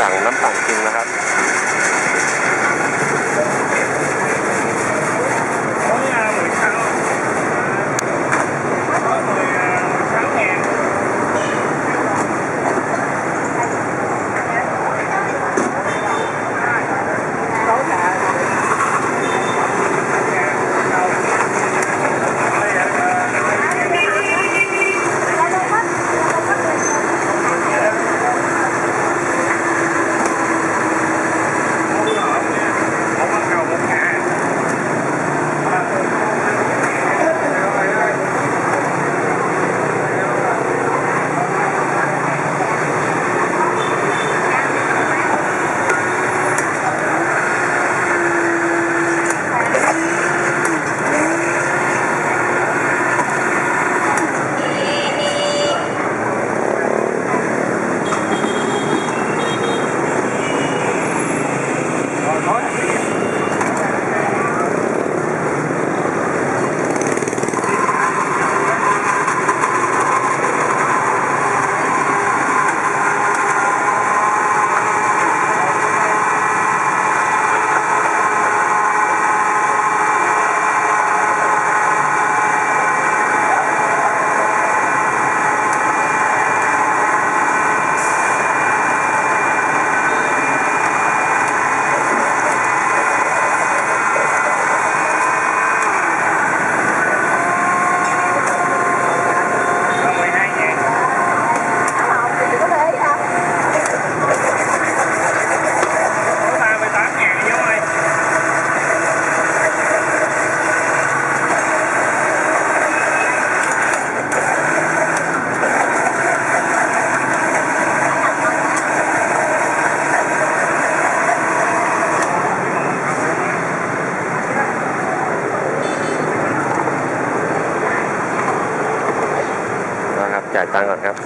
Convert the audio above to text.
สั่งน้ำปั่นกินนะครับ จ่ายตังค์ก่อนครับ